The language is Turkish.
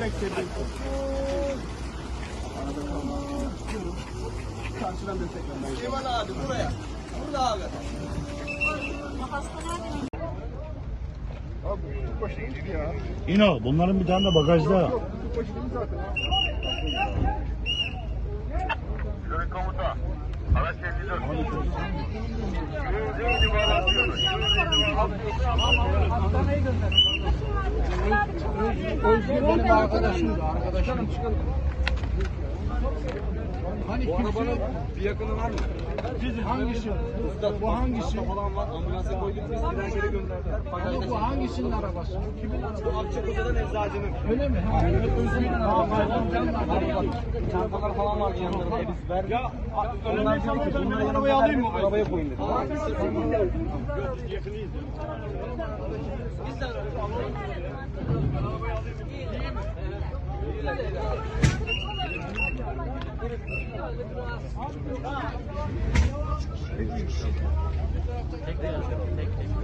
Direkt tebrik Karşıdan desteklenmeyi. Eyvallah abi buraya. Burada abi. Abi bu başta indik ya. İno bunların bir tane de bagajda. Yok bu başı değil zaten. Yörük komuta. Araç 54. Yürüyünce bağlatıyoruz. Özgür benim arkadaşımdı. Arkadaşım. Hani kimse Bir yakını var mı? hangisi? Bu hangisi? Falan var. Ambulansa koyduk biz. Giden geri gönderdiler. Ama bu hangisinin arabası? Kimin arabası? Akçakoca'dan eczacının. Öyle mi? Ha, Özgür'ün arabası. Çantalar falan vardı yanlarında. Biz verdik. Ya onlar dedi ki bunları arabaya alayım mı? Arabaya koyun dedi. Tek tek tek tek.